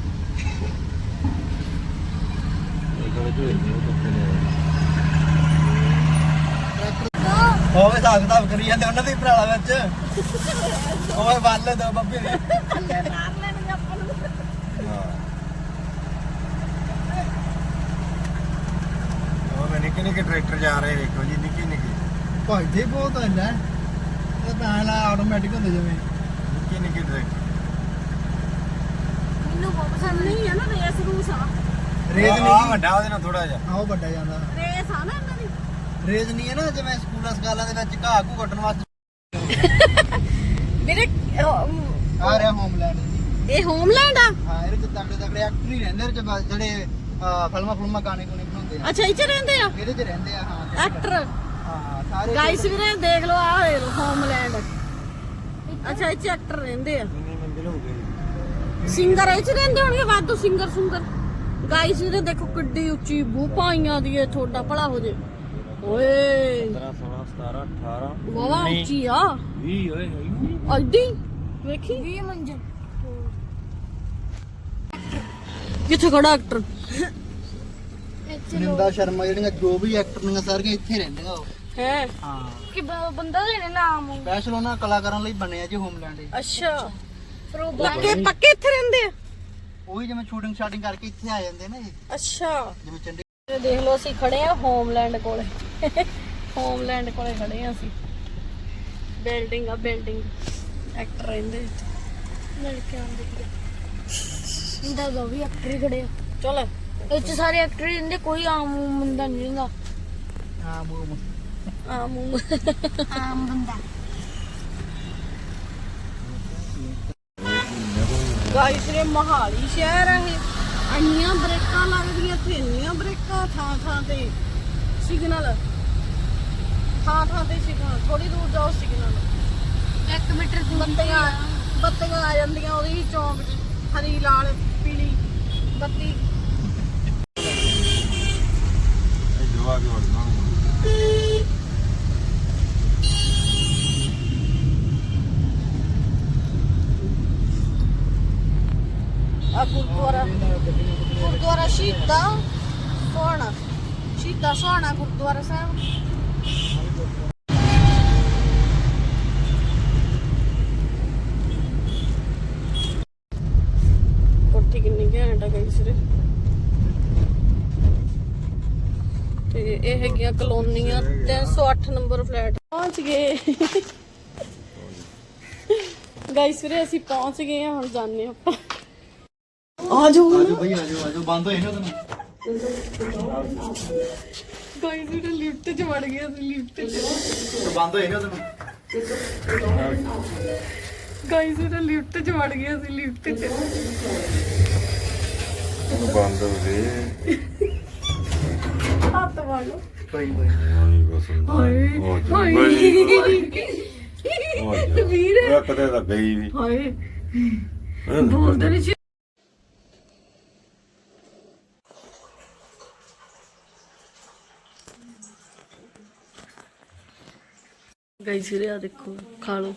ਹੋਵੇ ਸਾਗ ਤਾਬ ਕਰੀ ਜਾਂਦੇ ਉਹਨਾਂ ਦੇ ਭਰਾਲਾ ਵਿੱਚ। ਹੋਵੇ ਬੱਲੇ ਦੋ ਬੱਬੇ। ਦੇ ਉਹ ਮੈਂ ਨਿੱਕੇ ਨਿੱਕੇ ਟਰੈਕਟਰ ਜਾ ਰਹੇ ਵੇਖੋ ਜੀ ਨਿੱਕੇ ਨਿੱਕੇ। ਭਜਦੇ ਬਹੁਤ ਹੈ ਨਾ ਇਹ ਤਾਂ ਲਾ ਆਟੋਮੈਟਿਕ ਹੁੰਦੇ ਜਿਵੇਂ। ਨਿੱਕੇ ਨਿੱਕੇ ਟਰੈਕਟਰ। ਮੈਨੂੰ ਬਹੁਤ ਪਸੰਦ ਨਹੀਂ ਹੈ ਨਾ ਰੇਸ ਰੂਸ ਆ। ਰੇਸ ਨਹੀਂ ਵੱਡਾ ਉਹਦੇ ਨਾਲ ਥੋੜਾ ਜਿਹਾ। ਆਹ ਵੱਡਾ ਜਾਂਦਾ। ਰੇਸ ਆ ਨਾ ਇਹਨਾਂ ਦੀ। ਰੇਸ ਨਹੀਂ ਹੈ ਨਾ ਜਿਵੇਂ ਸਕੂਲਾਂ ਸਕਾਲਾਂ ਦੇ ਵਿੱਚ ਘਾਹ ਘੂ ਕੱਟਣ ਵਾਸਤੇ। ਵੀਰੇ ਅਹ, ਆ ਰਿਹਾ ਹੋਮਲੈਂਡ। ਜੀ ਇਹ ਹੋਮਲੈਂਡ ਆ? ਹਾਂ ਇਹਦੇ ਚ ਤਗੜੇ ਤਗੜੇ ਐਕਟਰ ਹੀ ਰਹਿੰਦੇ ਬਸ ਜਿਹੜੇ ਫਿਲਮਾਂ ਫਿਲਮਾਂ ਗਾਣੇ ਗੁਣੇ ਬਣਾਉਂਦੇ ਆ। ਅੱਛਾ ਇੱਥੇ ਰਹਿੰਦੇ ਆ? ਇਹਦੇ ਚ ਰਹਿੰਦੇ ਆ ਹਾਂ ਐਕਟਰ ਹਾਂ ਸਾਰੇ ਗਾਇਸ ਵੀਰੇ ਦੇਖ ਲਓ ਆ ਹੋਮਲੈਂਡ ਅੱਛਾ ਇੱਥੇ ਐਕਟਰ ਰਹਿੰਦੇ ਆ। ਸਿੰਗਰ ਚ ਰਹਿੰਦੇ ਹੋਣਗੇ ਵਾਧੂ ਸਿੰਗਰ ਸੁੰਗਰ। ਗਾਇਸ ਵੀਰੇ ਦੇਖੋ ਕਿੱਡੀ ਉੱਚੀ ਬੂ ਪਾਈਆਂ ਦੀ ਇਹ ਤੁਹਾਡਾ ਭਲਾ ਹੋ ਜੇ। ਓਏ। 15 16 17 18 ਵਾਵਾ ਉੱਚੀ ਆ। 20 ਓਏ ਐਡੀ? ਵੇਖੀ। 20 ਮੰਜ਼ਿਲ। ਕਿੱਥੇ ਖੜਾ ਐਕਟਰ ਇੱਥੇ ਨਿੰਦਾ ਸ਼ਰਮਾ ਜਿਹੜੀਆਂ ਜੋ ਵੀ ਐਕਟਰ ਨੇ ਸਾਰੀਆਂ ਇੱਥੇ ਰਹਿੰਦੀਆਂ ਉਹ। ਹੈ? ਹਾਂ। ਕਿ ਬ- ਬੰਦਾ ਦੇ ਨੇ ਨਾਮ ਸਪੈਸ਼ਲ ਉਹਨਾਂ ਕਲਾਕਾਰਾਂ ਲਈ ਬਣਿਆ ਜੀ ਹੋਮਲੈਂਡ ਇਹ। ਅੱਛਾ। ਫਿਰ ਉਹ ਪੱਕੇ ਪੱਕੇ ਇੱਥੇ ਰਹਿੰਦੇ ਆ? ਉਹੀ ਜਿਵੇਂ ਸ਼ੂਟਿੰਗ ਸ਼ਾਟਿੰਗ ਕਰਕੇ ਇੱਥੇ ਆ ਜਾਂਦੇ ਨਾ ਇਹ। ਅੱਛਾ। ਜਿਵੇਂ ਚੰਡੀ ਦੇਖ ਲਓ ਅਸੀਂ ਖੜੇ ਆ ਹੋਮਲੈਂਡ ਕੋਲੇ। ਹੋਮਲੈਂਡ ਕੋਲੇ ਖੜੇ ਆ ਅਸੀਂ। ਬਿਲਡਿੰਗ ਆ ਬਿਲਡਿੰਗ ਐਕਟਰ ਰਹਿੰਦੇ ਲੜਕੇ ਆਉਂਦੇ ਇੰਦਾ ਦੋ ਵੀ ਐਕਟਰ ਖੜੇ ਆ। ਚਲ। ਇੱਥੇ ਸਾਰੇ ਐਕਟਰ ਹੀ ਰਹਿੰਦੇ ਕੋਈ ਆਮ ਬੰਦਾ ਨਹੀਂ ਰਹਿੰਦਾ। ਹਾਂ ਆ ਮੂੰਹ ਆਮ ਬੰਦਾ। ਗਾਇਸ ਰੇ ਮਹਾਲੀ ਸ਼ਹਿਰ ਹੈ ਇਹ। ਇੰਨੀਆਂ ਬ੍ਰੇਕਾਂ ਲੱਗਦੀਆਂ ਤੇ ਇੰਨੀਆਂ ਬ੍ਰੇਕਾਂ ਥਾਂ ਥਾਂ ਤੇ। ਸਿਗਨਲ। ਥਾਂ ਥਾਂ ਤੇ ਸਿਗਨਲ ਥੋੜੀ ਦੂਰ ਜਾਓ ਸਿਗਨਲ। 1 ਮੀਟਰ ਦੂਰ ਬੱਤੀਆਂ ਬੱਤੀਆਂ ਆ ਜਾਂਦੀਆਂ ਉਹਦੀ ਚੌਂਕ 'ਚ ਹਰੀ ਲਾਲ ਪੀਲੀ। ਬੱਤੀ। ਇਹ ਕੇ ਵੜਨਾ ਆ ਗੁਰਦੁਆਰਾ ਗੁਰਦੁਆਰਾ ਸ਼ਹੀਦਾਂ ਸੋਹਣਾ ਸ਼ਹੀਦਾਂ ਸੋਹਣਾ ਗੁਰਦੁਆਰਾ ਸਾਹਿਬ ਕੋਠੀ ਕਿੰਨੀ ਘੈਂਟ ਆ ਗਈ ਸਿਰੇ ਤੇ ਇਹ ਹੈਗੀਆਂ ਕਲੋਨੀਆਂ 308 ਨੰਬਰ ਫਲੈਟ। ਪਹੁੰਚ ਗਏ। ਗਾਈਸ ਵੀਰੇ ਅਸੀਂ ਪਹੁੰਚ ਗਏ ਹਾਂ ਹੁਣ ਜਾਂਦੇ ਹਾਂ ਆਪਾਂ। ਆ ਜਾਓ ਹੁਣ ਆਜੋ ਬਈ ਆਜੋ ਆਜੋ। ਬੰਦ ਹੋਏ ਨਾ ਤੈਨੂੰ ਗਾਈਸ ਵੀਰੇ ਲਿਫਟ 'ਚ ਵੜ ਗਿਆ ਸੀ ਲਿਫਟ 'ਚ। ਬੰਦ ਹੋਏ ਨਾ ਤੈਨੂੰ ਗਾਈਸ ਵੀਰੇ ਲਿਫਟ 'ਚ ਵੜ ਗਿਆ ਸੀ ਲਿਫਟ 'ਚ। ਬੰਦ ਹੋ ਗਏ। ਹੱਥ ਵਾਲੋ ਕੋਈ ਕੋਈ ਨਹੀਂ ਬਸ ਹਾਏ ਹੋ ਜਾ ਹਾਏ। ਹੋ ਜਾ ਵੀਰੇ। ਇਹ ਕਦੇ ਤਾਂ ਗਈ ਨਹੀਂ ਹਾਏ। ਬੋਲਦੇ ਨਹੀਂ ਸੀ ਗਾਈਸ ਵੀਰੇ ਆ ਦੇਖੋ। ਖਾ ਲਓ।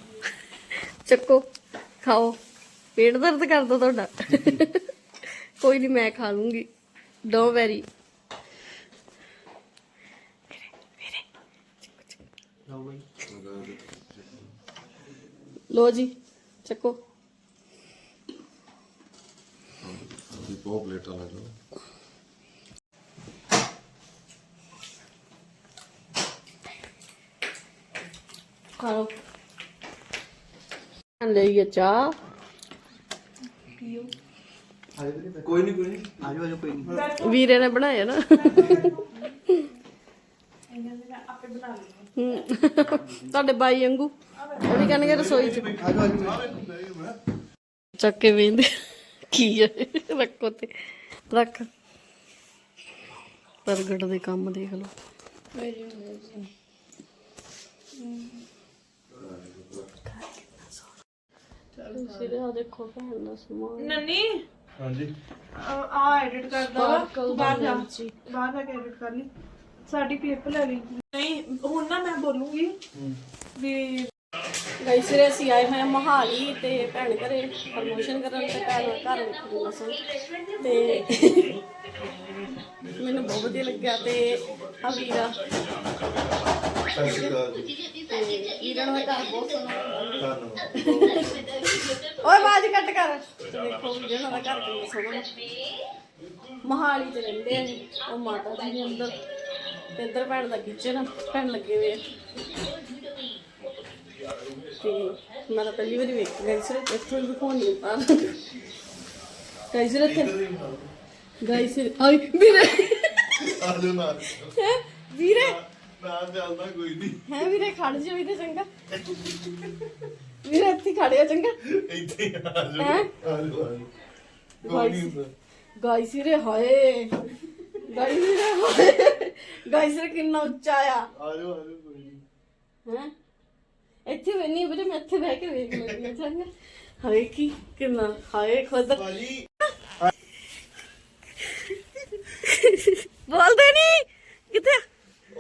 ਚੱਕੋ। ਖਾਓ। ਪੇਟ ਦਰਦ ਕਰਦਾ ਤੁਹਾਡਾ। ਕੋਈ ਨਹੀਂ ਮੈਂ ਖਾ ਲੂੰਗੀ। ਡੋ ਵੈਰੀ। ਲੋ ਜੀ ਚੱਕੋ। ਦੋ ਪਲੇਟਾਂ ਲੈ ਲਓ ਖਾ ਲਓ ਲਈਏ ਚਾਹ। ਵੀਰੇ ਕੋਈ ਨਹੀਂ ਕੋਈ ਨਹੀਂ ਆਜੋ ਆਜੋ ਕੋਈ ਨਹੀਂ ਵੀਰੇ ਨੇ ਬਣਾਇਆ ਨਾ। ਹੂੰ। ਤੁਹਾਡੇ ਬਾਈ ਵਾਂਗੂ। ਉਹ ਵੀ ਕਹਿਣਗੇ ਰਸੋਈ ਚ। ਚੱਕ ਕੇ ਵੇਂਦੇ। ਕੀ ਹੈ ਰੱਖੋ ਤੇ ਰੱਖ। ਪ੍ਰਗਟ ਦੇ ਕੰਮ ਦੇਖ ਲਓ। ਸਿਰੇ ਆ ਦੇਖੋ ਭੈਣ ਦਾ ਸਮਾਨ। ਨੰਨੀ? ਹਾਂਜੀ। ਆ ਐਡਿਟ ਕਰਦਾ ਵਾ। ਤੂੰ ਬਾਹਰ ਜਾ। ਜੀ ਬਾਹਰ ਜਾ ਕੇ ਐਡਿਟ ਕਰ ਲਈ ਸਾਡੀ ਕਲਿੱਪ ਲੈ ਲਈ। ਨਹੀਂ ਹੁਣ ਨਾ ਮੈਂ ਬੋਲੂੰਗੀ ਵੀ ਗਈ ਸਿਰੇ ਅਸੀਂ ਆਏ ਹੋਏ ਹਾਂ ਮਹਾਲੀ ਤੇ ਭੈਣ ਘਰੇ ਪ੍ਰਮੋਸ਼ਨ ਕਰਨ ਤੇ ਭੈਣ ਘਰ ਵੇਖਣ ਲਸਣ ਤੇ ਮੈਨੂੰ ਬਹੁਤ ਵਧੀਆ ਲੱਗਿਆ ਤੇ ਆ ਵੀਰਾ। ਸਤਿ ਸ਼੍ਰੀ ਅਕਾਲ ਜੀ। ਤੇ ਵੀਰਾ ਨੂੰ ਘਰ ਬਹੁਤ ਸੋਹਣਾ ਓਏ ਬਾਜ ਕੱਟ ਕਰ। ਤੇ ਦੇਖੋ ਵੀਰਾ ਦਾ ਘਰ ਕਿੰਨਾ ਸੋਹਣਾ ਮਹਾਲੀ ਚ ਰਹਿੰਦੇ ਆ ਜੀ ਉਹ ਮਾਤਾ ਜੀ ਦੇ ਅੰਦਰ। ਤੇ ਇੱਧਰ ਭੈਣ ਦਾ ਕਿਚਨ ਭੈਣ ਲੱਗੇ ਹੋਏ ਆ। ਤੇ ਮੈਂ ਤਾਂ ਪਹਿਲੀ ਵਾਰੀ ਵੇਖ। ਇੱਥੋਂ ਵੀ ਪਾ ਇੱਥੇ ਆਈ ਵੀਰੇ! ਆਜੋ ਨਾ ਹੈਂ? ਵੀਰੇ! ਨਾ ਚੱਲਦਾ ਕੋਈ ਨਹੀਂ। ਹੈ ਵੀਰੇ ਖੜ ਜਾ ਵੀਰੇ ਚੰਗਾ। ਵੀਰੇ ਇੱਥੇ ਖੜਿਆ ਚੰਗਾ। ਇੱਥੇ ਹੀ ਹਾਏ। ਹਾਏ। ਕਿੰਨਾ ਉੱਚਾ ਆ। ਆਜੋ ਆਜੋ ਕੋਈ ਨਹੀਂ। ਹੈ? ਇੱਥੇ ਵੇਨੀ ਵੀਰੇ ਮੈਂ ਇੱਥੇ ਬਹਿ ਕੇ ਵੇਖ ਲੈਂਦੀ ਹਾਂ ਚੰਗਾ। ਹਾਏ ਕੀ ਕਿੰਨਾ ਹਾਏ ਖੁਦ। ਭਾਜੀ। ਬੋਲਦੇ ਨਹੀਂ ਕਿੱਥੇ ਆ?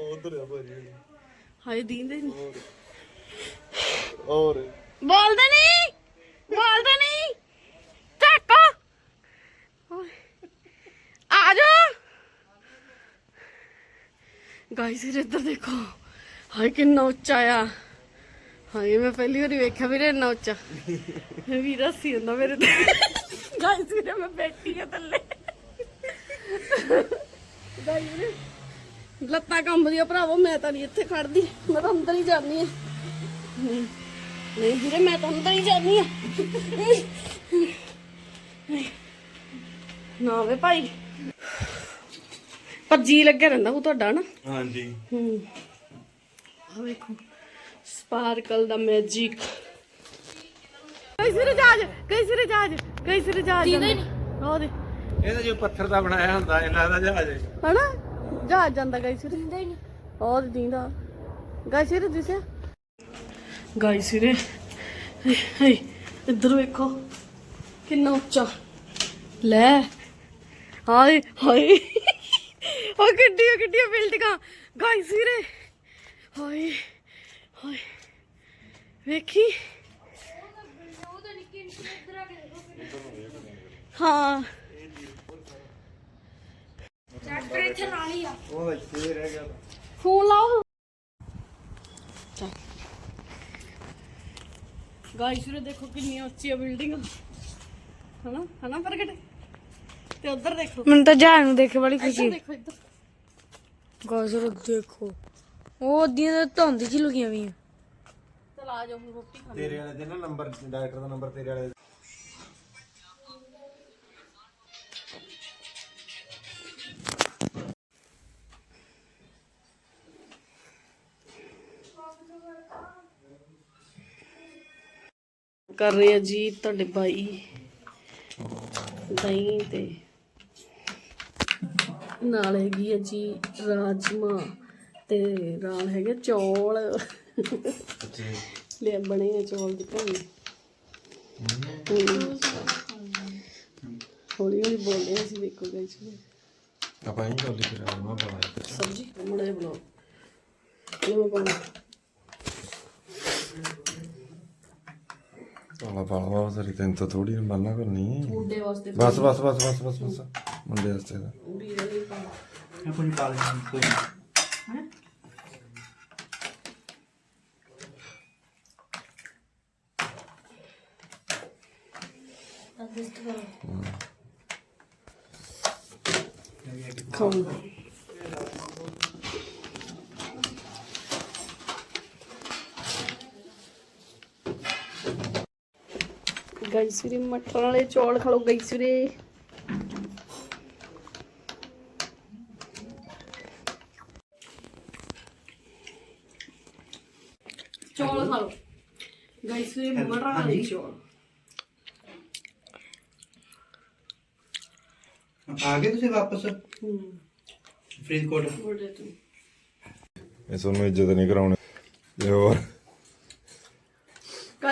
ਉਧਰ ਆ ਭਾਜੀ। ਹਾਏ ਦੀਂਦੇ ਨਹੀਂ ਔਰ ਬੋਲਦੇ ਨਹੀਂ ਬੋਲਦੇ ਨਹੀਂ ਚੱਕੋ। ਆ ਜਾ ਗਾਇਸ ਇੱਧਰ ਦੇਖੋ। ਹਾਏ ਕਿੰਨਾ ਉੱਚਾ ਆ। ਹਾਏ ਮੈਂ ਪਹਿਲੀ ਵਾਰੀ ਵੇਖਿਆ ਵੀਰੇ ਇੰਨਾ ਉੱਚਾ। ਵੀਰਾ ਸੀ ਹੁੰਦਾ ਮੇਰੇ ਤੇ। ਗਾਇਸ ਵੀਰੇ ਮੈਂ ਬੈਠੀ ਆ ਥੱਲੇ। ਗਾਇਸ ਵੀਰੇ ਲੱਤਾਂ ਕੰਬਦੀਆਂ ਭਰਾਵੋ ਮੈਂ ਤਾਂ ਨਹੀਂ ਇੱਥੇ ਖੜਦੀ ਮੈਂ ਤਾਂ ਅੰਦਰ ਹੀ ਜਾਂਦੀ ਆ। ਨਹੀਂ ਨਹੀਂ ਵੀਰੇ ਮੈਂ ਤਾਂ ਅੰਦਰ ਹੀ ਜਾਂਦੀ ਆ। ਨਾ ਵੇ ਭਾਈ। ਪਰ ਜੀ ਲੱਗਿਆ ਰਹਿੰਦਾ ਉਹ ਤੁਹਾਡਾ ਨਾ ਹਾਂਜੀ। ਹੂੰ। ਆ ਵੇਖੋ। ਸਪਾਰਕਲ ਦਾ ਮੈਜਿਕ ਕਈ ਸਿਰੇ ਜਹਾਜ ਕਈ ਸਿਰੇ ਜਹਾਜ ਕਈ ਸਿਰੇ ਜਹਾਜ਼ ਦੀਦਾ ਹੀ ਜਾਂਦਾ। ਉਹ ਦੇ ਇਹਦਾ ਜੋ ਪੱਥਰ ਦਾ ਬਣਾਇਆ ਹੁੰਦਾ ਇਹ ਲੱਗਦਾ ਜਹਾਜ਼ ਹੈ। ਹਨਾ? ਜਹਾਜ਼ ਜਾਂਦਾ ਸਿਰੇ। ਦਿੰਦਾ ਹੀ ਨਹੀਂ। ਉਹ ਦੀਂਦਾ। ਗਾਈ ਸਿਰੇ ਦਿਸਿਆ? ਗਾਈ ਸਿਰੇ। ਹੇ ਇੱਧਰ ਵੇਖੋ। ਕਿੰਨਾ ਉੱਚਾ। ਲੈ। ਹਾਏ ਹਾਏ। ਉਹ ਕਿੱਡੀਆਂ ਕਿੱਡੀਆਂ ਬਿਲਡਿੰਗਾਂ ਗਾਈ ਸਿਰੇ। ਹਾਏ। ਹਾਏ ਵੇਖੀ? ਹਾਂ। ਟਰੈਕਟਰ ਇੱਥੇ ਨਾਲ ਹੀ ਆ ਉਹ ਇੱਥੇ ਰਹਿ ਗਿਆ ਫੋਨ ਲਾਓ। ਗਾਇਸ ਵੀਰੇ ਦੇਖੋ ਕਿੰਨੀਆਂ ਉੱਚੀਆਂ ਬਿਲਡਿੰਗਾਂ। ਹਨਾ? ਹਨਾ ਪ੍ਰਗਟ? ਤੇ ਉਧਰ ਦੇਖੋ। ਮੈਨੂੰ ਤਾਂ ਜਹਾਜ਼ ਨੂੰ ਦੇਖ ਬੜੀ ਇੱਧਰ ਦੇਖੋ ਇੱਧਰ। ਗਾਜ਼ਰ ਦੇਖੋ। ਉਹ ਦੀਆਂ ਧੁੰਦ ਚ ਲੁਕੀਆਂ ਵੀ ਚਲ ਆ ਜਾਓ ਹੁਣ ਰੋਟੀ ਖਾਣੀ ਤੇਰੇ ਵਾਲੇ ਦੇ ਨਾ ਨੰਬਰ ਡਾਇਰੈਕਟਰ ਦਾ ਨੰਬਰ ਤੇਰੇ ਵਾਲੇ ਕਰ ਰਹੇ ਆ ਜੀ ਤੁਹਾਡੇ ਬਾਈ। ਦਹੀਂ ਤੇ ਨਾਲ ਹੈਗੀ ਆ ਜੀ ਰਾਜਮਾ। ਤੇ ਨਾਲ ਹੈਗੇ ਚੌਲ। ਲੈ ਬਣੇ ਆ ਚੌਲ ਦੀ ਭਾਈ ਹੌਲੀ ਹੌਲੀ ਬੋਲਦੇ ਅਸੀਂ ਦੇਖੋ ਗਾਇਸ ਆਪਾਂ ਹੀ ਗੱਲ ਕਰ ਰਹੇ ਹਾਂ ਬਾਬਾ ਸਬਜੀ ਮੁੜੇ ਬਣਾਓ। ਕਿਵੇਂ ਬਣਾਉਣਾ ਪਾਲਾ ਪਾਲਾ ਬਾਬਾ ਸਰੀ ਤੈਨੂੰ ਤਾਂ ਥੋੜੀ ਬੰਨਾ ਕਰਨੀ ਮੁੰਡੇ ਵਾਸਤੇ ਬਸ ਬਸ ਬਸ ਬਸ ਬਸ ਬਸ। ਮੁੰਡੇ ਵਾਸਤੇ ਦਾ ਪੂਰੀ ਨਹੀਂ ਪਾਉਣਾ ਇਹ ਕੋਈ ਕੋਈ ਨਾ। ਖਾਉਂ ਗਾਈਸ ਵੀਰੇ ਮਟਰ ਵਾਲੇ ਚੌਲ ਖਾ ਲਓ ਗਾਈਸ ਵੀਰੇ ਚੌਲ ਖਾ ਲਓ ਗਾਈਸ ਵੀਰੇ ਮਟਰ ਵਾਲੇ ਚੌਲ ਆ ਗਏ ਤੁਸੀਂ ਵਾਪਸ? ਹੂੰ ਫਰੀਦਕੋਟ। ਬੋਲੇ ਤੂੰ ਇਹ ਤੁਹਾਨੂੰ ਇੱਜ਼ਤ ਨਹੀਂ ਕਰਾਉਣੀ। ਤੇ ਹੋਰ?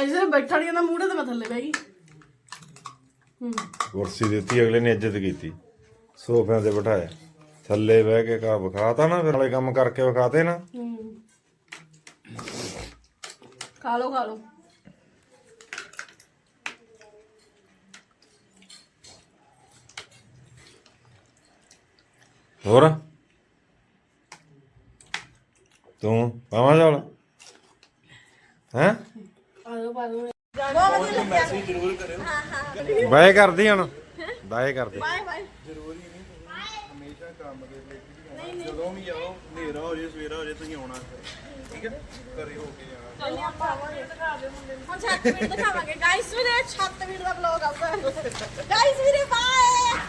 ਵੀਰੇ ਬੈਠਾ ਨਹੀਂ ਜਾਂਦਾ ਮੂਹਰੇ ਤੇ ਮੈਂ ਥੱਲੇ ਬਹਿ ਗਈ। ਹੂੰ। ਕੁਰਸੀ ਦਿੱਤੀ ਅਗਲੇ ਨੇ ਇੱਜ਼ਤ ਕੀਤੀ। ਸੋਫਿਆਂ ਤੇ ਬਿਠਾਇਆ। ਥੱਲੇ ਬਹਿ ਕੇ ਕਾ ਵਿਖਾਤਾ ਨਾ ਫਿਰ ਵਾਲੇ ਕੰਮ ਕਰਕੇ ਵਿਖਾਤੇ ਨਾ। ਹੂੰ। ਖਾ ਲਓ ਖਾ ਲਓ। ਹੋਰ? ਤੂੰ ਪਾਵਾਂ ਚੱਲ? ਹੈ? ਆ ਜਾਓ ਪਾ ਕਰਦੇ ਬਾਏ ਕਰਦੀ ਹੁਣ। ਬਾਏ ਕਰਦੀ। ਜਦੋਂ ਵੀ ਆਓ ਹਨੇਰਾ ਹੋ ਜੇ ਸਵੇਰਾ ਹੋ ਜੇ ਤੁਸੀਂ ਆਉਣਾ ਠੀਕ ਹੈ ਘਰੇ ਹੋ ਕੇ ਜਾਣਾ ਹੁਣ 7 ਮਿੰਟ ਦਿਖਾਵਾਂਗੇ। ਗਾਇਸ ਵੀਰੇ 7 ਮਿੰਟ ਦਾ ਵਲੌਗ ਆਊਗਾ। ਗਾਇਸ ਵੀਰੇ ਬਾਏ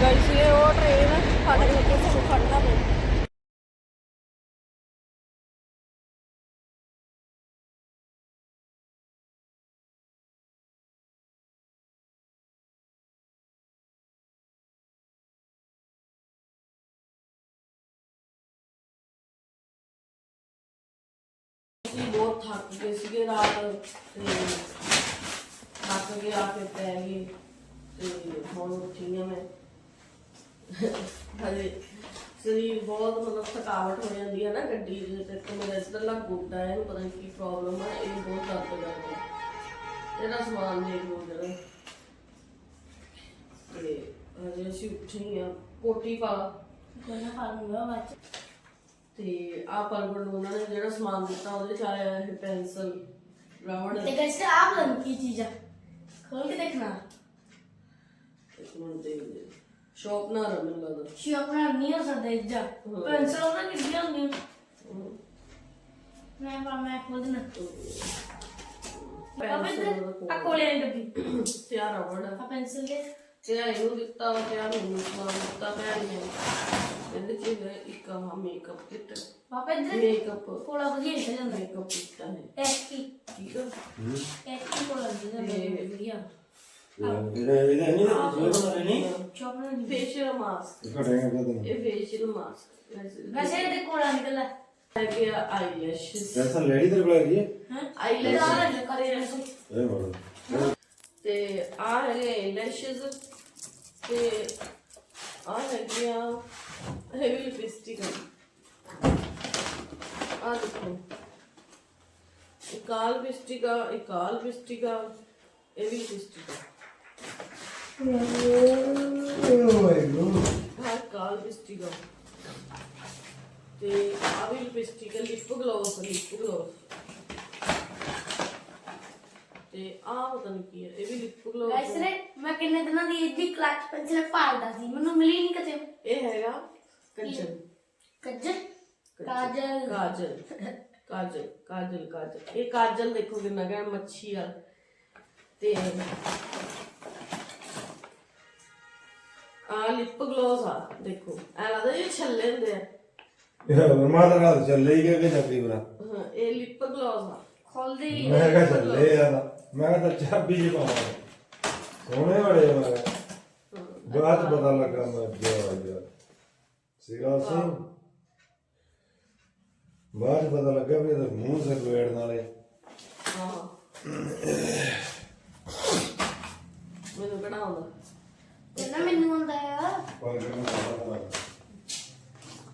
ਗਾਇਸ ਵੀਰੇ ਉਹ ਟ੍ਰੇਨ ਫਾਟਕ ਲੱਗੇ ਸਾਨੂੰ ਫੜਨਾ ਪਊ ਅਸੀਂ ਬਹੁਤ ਥੱਕ ਗਏ ਸੀਗੇ ਰਾਤ ਤੇ ਥੱਕ ਕੇ ਆ ਕੇ ਪੈ ਗਏ ਤੇ ਹੁਣ ਉੱਠੀ ਆ ਮੈਂ ਹਜੇ ਸਰੀਰ ਬਹੁਤ ਮਤਲਬ ਥਕਾਵਟ ਹੋ ਜਾਂਦੀ ਹੈ ਨਾ ਗੱਡੀ ਦੇ ਤੇ ਮੇਰਾ ਇਧਰਲਾ ਗੋਡਾ ਹੈ ਪਤਾ ਨਹੀਂ ਕੀ ਪ੍ਰੋਬਲਮ ਹੈ ਇਹ ਬਹੁਤ ਦਰਦ ਕਰਦਾ ਇਹਦਾ ਸਮਾਨ ਦੇਖ ਲਓ ਜਰਾ। ਤੇ ਹਜੇ ਅਸੀਂ ਉੱਠੀ ਆ ਕੋਟੀ ਪਾ। ਮੈਂ ਖਾ ਲੂੰਗਾ ਬਾਅਦ ਤੇ ਆ ਪਰਗੜ ਨੂੰ ਉਹਨਾਂ ਨੇ ਜਿਹੜਾ ਸਮਾਨ ਦਿੱਤਾ ਉਹਦੇ ਚ ਆਇਆ ਇਹ ਪੈਨਸਲ ਰਬੜ ਤੇ ਗਾਇਸ ਆਪ ਲੰਨ ਕੀ ਚੀਜ਼ ਆ। ਖੋਲ ਕੇ ਦੇਖਣਾ। ਇੱਕ ਮਿੰਟ ਦੇ ਸ਼ਾਰਪਨਰ ਆ ਮੈਨੂੰ ਲੱਗਦਾ। ਸ਼ਾਰਪਨਰ ਨਹੀਂ ਹੋ ਸਕਦਾ ਇੱਜਾ ਪੈਨਸਲ ਉਹਨਾਂ ਕਿੱਡੀਆਂ ਹੁੰਦੀਆਂ ਮੈਂ ਪਾ ਮੈਂ ਦੇਣਾ ਪਾਪਾ ਇੱਧਰ ਆ ਕੋਲੇ। ਆਈ ਡੱਬੀ। ਤੇ ਆ ਰਬੜ ਆ ਪੈਨਸਲ ਦੇ ਤੇ ਇਹਨੂੰ ਦਿੱਤਾ ਵਾ ਤੇ ਆ ਮੈਨੂੰ ਸਮਾਨ ਦਿੱਤਾ ਭੈਣ ਨੇ ਇਹਦੇ ਚ ਹੈ ਇੱਕ ਆ ਮੇਕਅਪ ਕਿਟ ਪਾਪਾ ਇੱਧਰ ਮੇਕਅਪ ਕੋਲਾ ਵਧੀਆ ਨਿਕਲ ਜਾਂਦਾ। ਮੇਕਅਪ ਕੀਤਾ ਹੈ ਟੈਸਟੀ ਠੀਕ ਆ। ਟੈਸਟੀ ਕੋਲਾ ਵਧੀਆ ਜਾਂਦਾ ਵਧੀਆ। ਫੇਸ਼ੀਅਲ ਮਾਸਕ ਇਹ ਫੇਸ਼ੀਅਲ ਮਾਸਕ ਵੈਸੇ ਇਹਦੇ ਕੋਲ ਨਿਕਲਾ ਹੈਗੇ ਆ ਆਈਲੈਸ਼ਸ ਆਈਲੈਸ਼ ਕਰੇ ਰਸੋ ਤੇ ਆ ਹੈਗੇ ਆਈਲੈਸ਼ਸ ਤੇ ਆ ਹੈਗੀਆਂ ਹੈਵੀ ਲਿਪਸਟਿਕ ਆ ਦੇਖੋ ਇੱਕ ਆਹ ਲਿਪਸਟਿਕ ਆ ਇੱਕ ਆਹ ਲਿਪਸਟਿਕ ਆ ਇਹ ਵੀ ਲਿਪਸਟਿਕ ਆ ਹਾਂ ਕਾਲ ਲਿਪਸਟਿਕ ਆ ਤੇ ਆ ਵੀ ਲਿਪਸਟਿਕ ਆ ਲਿਪ ਗਲੋਸ ਲਿਪ ਗਲੋਸ ਤੇ ਆ ਪਤਾ ਨਹੀਂ ਕੀ ਹੈ ਇਹ ਵੀ ਲਿਪ ਗਲੋਸ ਗਾਇਸ ਰੇ ਮੈਂ ਕਿੰਨੇ ਦਿਨਾਂ ਦੀ ਇਹਦੀ ਕਲਚ ਪੈਨਸਲ ਭਾਲਦਾ ਸੀ ਮੈਨੂੰ ਮਿਲੀ ਨਹੀਂ ਕਦੇ ਇਹ ਹੈਗਾ ਕੰਚਨ ਕੱਜਲ ਕਾਜਲ। ਕਾਜਲ। ਕਾਜਲ ਕਾਜਲ ਕਾਜਲ। ਇਹ ਕਾਜਲ ਦੇਖੋ ਕਿੰਨਾ ਗਿਆ ਮੱਛੀ ਆ। ਤੇ ਆ ਲਿਪ ਗਲੋਸ ਆ ਦੇਖੋ। ਐ ਲੱਗਦਾ ਇਹ ਛੱਲੇ ਹੁੰਦੇ ਆ। ਇਹ ਮਾਦਾ ਰਾਤ ਚੱਲੇ ਹੀ ਕਿ ਜਾਂਦੀ ਬਰਾ ਹਾਂ ਇਹ ਲਿਪ ਗਲੋਸ ਆ। ਖੋਲਦੇ ਮੈਂ ਕਿਹਾ ਚੱਲੇ ਆ ਮੈਂ ਕਿਹਾ ਤਾਂ ਚਾਬੀ ਜੀ ਪਾਵਾਂ ਸੋਹਣੇ ਬੜੇ ਮੈਂ ਕਿਹਾ। ਬਾਅਦ 'ਚ ਪਤਾ ਲੱਗਾ ਮੈਂ ਜਾ ਜਾ ਸਿਰਾ ਸਿੰਘ ਬਾਅਦ 'ਚ ਪਤਾ ਲੱਗਾ ਵੀ ਇਹਦਾ ਮੂੰਹ ਸਿਰ ਵੇੜਨ ਵਾਲੇ ਹਾਂ। ਮੈਨੂੰ ਕਿਹੜਾ ਆਉਂਦਾ? ਨਾ ਮੈਨੂੰ ਹੁੰਦਾ ਆ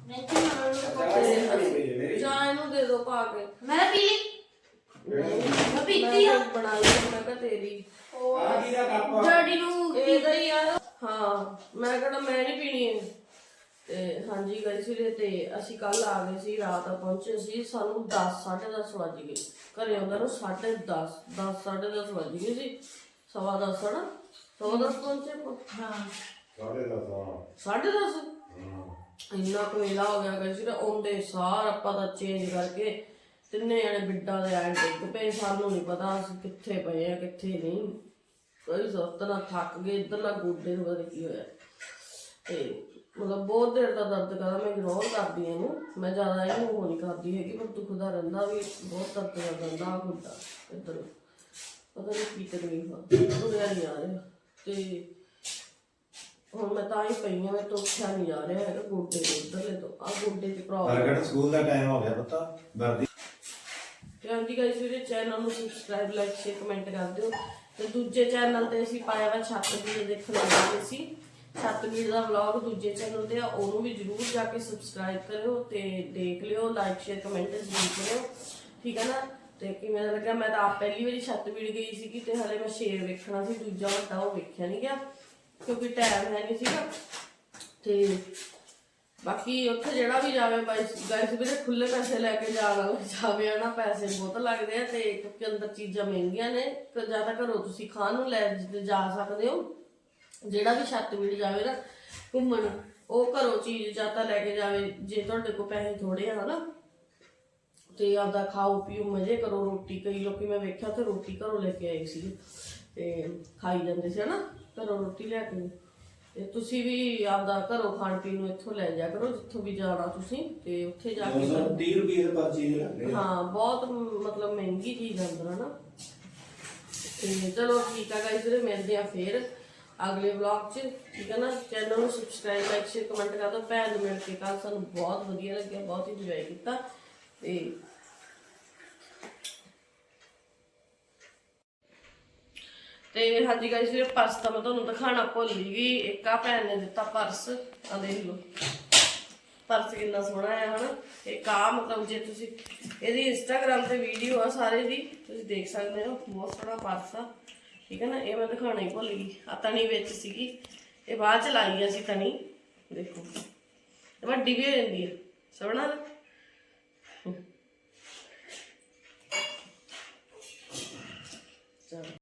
ਨਹੀਂ ਤੇ ਮੈਂ ਜਾਂ ਇਹਨੂੰ ਦੇ ਦੋ ਪਾ ਕੇ ਮੈਂ ਤਾਂ ਪੀ ਲਈ ਮੈਂ ਪੀਤੀ ਆ ਮੈਂ ਬਣਾ ਲਈ ਮੈਂ ਕਿਹਾ ਤੇਰੀ ਡੈਡੀ ਨੂੰ ਇਹਦਾ ਹੀ ਆ ਹਾਂ ਮੈਂ ਕਿਹੜਾ ਮੈਂ ਨਹੀਂ ਪੀਣੀ ਹੈ ਤੇ ਹਾਂਜੀ ਗਈ ਸੀ ਤੇ ਅਸੀਂ ਕੱਲ ਆ ਗਏ ਸੀ ਰਾਤ ਪਹੁੰਚੇ ਸੀ ਸਾਨੂੰ 10 10:30 ਵੱਜ ਗਏ ਘਰੇ ਆਉਂਦਾ ਨੂੰ 10:30 10 10:30 ਵੱਜ ਗਏ ਸੀ ਸਵਾ 10 ਹਨਾ ਸਵਾ 10 ਪਹੁੰਚੇ ਆਪਾਂ। ਹਾਂ। ਸਾਡੇ ਦਾ ਤਾਂ ਸਾਢੇ 10 ਇੰਨਾ ਕੁ ਵੇਲਾ ਹੋ ਗਿਆ ਕਿ ਸਿਰ ਆਉਂਦੇ ਸਾਰ ਆਪਾਂ ਤਾਂ ਚੇਂਜ ਕਰਕੇ ਤਿੰਨੇ ਜਣੇ ਬਿੱਡਾਂ ਦੇ ਐਂ ਡਿੱਗ ਪਏ ਸਾਨੂੰ ਨਹੀਂ ਪਤਾ ਅਸੀਂ ਕਿੱਥੇ ਪਏ ਆ ਕਿੱਥੇ ਨਹੀਂ। ਕੋਈ ਸੁੱਤ ਨਾ ਥੱਕ ਗਏ ਇੱਧਰਲਾ ਗੋਡੇ ਨੂੰ ਪਤਾ ਨੀ ਕੀ ਹੋਇਆ। ਤੇ ਮਤਲਬ ਬਹੁਤ ਦੇਰ ਦਾ ਦਰਦ ਕਰਦਾ ਮੈਂ ਇਗਨੋਰ ਕਰਦੀ ਇਹਨੂੰ। ਮੈਂ ਜ਼ਿਆਦਾ ਇਹਨੂੰ ਉਹ ਨਹੀਂ ਕਰਦੀ ਹੈਗੀ ਪਰ ਦੁਖਦਾ ਰਹਿੰਦਾ ਵੀ ਬਹੁਤ ਦਰਦ ਕਰਦਾ ਰਹਿੰਦਾ ਆ ਗੋਡਾ ਇੱਧਰ। ਪਤਾ ਨਹੀਂ ਕੀ ਤਕਲੀਫ ਆ ਨਹੀਂ ਆ ਰਿਹਾ। ਤੇ ਹੁਣ ਮੈਂ ਤਾਂ ਹੀ ਪਈ ਹਾਂ ਮੈਂ ਤੋਂ ਉੱਠਿਆ ਨਹੀਂ ਜਾ ਰਿਹਾ ਹੈਗਾ ਗੋਡੇ ਦੇ ਉੱਧਰਲੇ ਤੋਂ। ਆ ਗੋਡੇ ਦੀ ਪ੍ਰੋਬਲਮ ਪ੍ਰਗਟ ਸਕੂਲ ਦਾ ਟਾਈਮ ਹੋ ਗਿਆ ਪਤਾ ਵਰਦੀ ਤੇ ਹਾਂਜੀ ਗਾਇਸ ਵੀਰੇ ਚੈਨਲ ਨੂੰ ਸਬਸਕ੍ਰਾਈਬ ਲਾਈਕ ਸ਼ੇਅਰ ਕਮੈਂਟ ਕਰ ਦਿਓ। ਤੇ ਦੂਜੇ ਚੈਨਲ ਤੇ ਅਸੀਂ ਪਾਇਆ ਵਾ ਛੱਤ ਵੀਡੀਓ ਦੇਖਣ ਲੱਗੇ ਸੀ। ਛੱਤ ਵੀਡੀਓ ਦਾ ਵਲੌਗ ਦੂਜੇ ਚੈਨਲ ਤੇ ਆ ਉਹਨੂੰ ਵੀ ਜਰੂਰ ਜਾ ਕੇ ਸਬਸਕ੍ਰਾਈਬ ਕਰਿਓ ਤੇ ਦੇਖ ਲਿਓ ਲਾਈਕ ਸ਼ੇਅਰ ਕਮੈਂਟ ਜ਼ਰੂਰ ਕਰਿਓ। ਠੀਕ ਹੈ ਨਾ? ਤੇ ਕਿਵੇਂ ਦਾ ਲੱਗਾ ਮੈਂ ਤਾਂ ਆਪ ਪਹਿਲੀ ਵਾਰੀ ਛੱਤ ਵੀੜ ਗਈ ਸੀਗੀ ਤੇ ਹਲੇ ਮੈਂ ਸ਼ੇਰ ਵੇਖਣਾ ਸੀ, ਦੂਜਾ ਵੱਡਾ ਉਹ ਵੇਖਿਆ ਨਹੀਂ ਗਿਆ, ਕਿਉਂਕਿ ਟਾਈਮ ਹੈ ਨਹੀਂ ਸੀਗਾ। ਤੇ ਬਾਕੀ ਉੱਥੇ ਜਿਹੜਾ ਵੀ ਜਾਵੇ ਗਾਇਸ ਵੀਰੇ ਖੁੱਲੇ ਪੈਸੇ ਲੈ ਕੇ ਜਾਣ ਵਾਲਾ ਜਾਵੇ ਹਨਾ, ਪੈਸੇ ਬਹੁਤ ਲੱਗਦੇ ਆ ਤੇ ਕਿਉਂਕਿ ਅੰਦਰ ਚੀਜ਼ਾਂ ਮਹਿੰਗੀਆਂ ਨੇ, ਤੇ ਜਾਂ ਤਾਂ ਘਰੋਂ ਤੁਸੀਂ ਖਾਣ ਨੂੰ ਲੈ ਜਾ ਸਕਦੇ ਹੋ। ਜਿਹੜਾ ਵੀ ਛੱਤ ਵੀੜ ਜਾਵੇ ਨਾ, ਘੁੰਮਣ, ਉਹ ਘਰੋਂ ਚੀਜ਼ ਜਾਂ ਤਾਂ ਲੈ ਕੇ ਜਾਵੇ, ਜੇ ਤੁਹਾਡੇ ਕੋਲ ਪੈਸੇ ਥੋੜੇ ਆ ਹਨਾ। ਤੇ ਆਪਦਾ ਖਾਓ ਪੀਓ ਮਜ਼ੇ ਕਰੋ ਰੋਟੀ ਕਈ ਲੋਕੀ ਮੈਂ ਵੇਖਿਆ ਤੇ ਰੋਟੀ ਘਰੋਂ ਲੈ ਕੇ ਆਏ ਸੀ ਤੇ ਖਾਈ ਜਾਂਦੇ ਸੀ ਹਨਾ? ਘਰੋਂ ਰੋਟੀ ਲੈ ਕੇ। ਤੇ ਤੁਸੀਂ ਵੀ ਆਪਦਾ ਘਰੋਂ ਖਾਣ ਪੀਣ ਨੂੰ ਇੱਥੋਂ ਲੈ ਜਾ ਕਰੋ ਜਿੱਥੋਂ ਵੀ ਜਾਣਾ ਤੁਸੀਂ ਤੇ ਉੱਥੇ ਜਾ ਕੇ 30 ਰੁਪਏ ਦੇ ਪਰ ਚੀਜ਼ ਲੱਗੇ ਹਾਂ ਬਹੁਤ ਮਤਲਬ ਮਹਿੰਗੀ ਚੀਜ਼ ਅੰਦਰ ਹਨਾ? ਤੇ ਚਲੋ ਠੀਕ ਆ ਗਾਇਸ ਵੀਰੇ ਮਿਲਦੇ ਆ ਫੇਰ ਅਗਲੇ ਵਲੌਗ 'ਚ ਠੀਕ ਹੈ ਨਾ? ਚੈਨਲ ਨੂੰ ਸਬਸਕ੍ਰਾਈਬ ਲਾਈਕ ਸ਼ੇਅਰ ਕਮੈਂਟ ਕਰ ਦਿਓ। ਭੈਣ ਨੂੰ ਮਿਲ ਕੇ ਕੱਲ ਸਾਨੂੰ ਬਹੁਤ ਵਧੀਆ ਲੱਗਿਆ ਬਹੁਤ ਇੰਜੋਏ ਕੀਤਾ। ਤੇ ਤੇ ਹਾਂਜੀ ਗਾਇਸ ਵੀਰੇ ਪਰਸ ਤਾਂ ਮੈਂ ਤੁਹਾਨੂੰ ਦਿਖਾਣਾ ਭੁੱਲ ਗਈ। ਇੱਕ ਆ ਭੈਣ ਨੇ ਦਿੱਤਾ ਪਰਸ ਆ ਦੇਖ ਲਓ। ਪਰਸ ਕਿੰਨਾ ਸੋਹਣਾ ਹੈ, ਹਨਾ? ਇੱਕ ਆ, ਮਤਲਬ ਜੇ ਤੁਸੀਂ ਇਹਦੀ ਇੰਸਟਾਗ੍ਰam ਤੇ ਵੀਡੀਓ ਆ ਸਾਰੇ ਦੀ, ਤੁਸੀਂ ਦੇਖ ਸਕਦੇ ਹੋ, ਬਹੁਤ ਸੋਹਣਾ ਪਰਸ ਆ। ਠੀਕ ਹੈ ਨਾ? ਇਹ ਮੈਂ ਦਿਖਾਣਾ ਹੀ ਭੁੱਲ ਗਈ। ਆ ਤਣੀ ਵਿੱਚ ਸੀਗੀ। ਇਹ ਬਾਅਦ ਚ ਲਾਈ ਆ ਸੀ ਤਣੀ। ਦੇਖੋ। ਵੱਡੀ ਵੀ ਹੋ ਜਾਂਦੀ ਹੈ ਸੋਹਣਾ ਨਾ? ਚਲੋ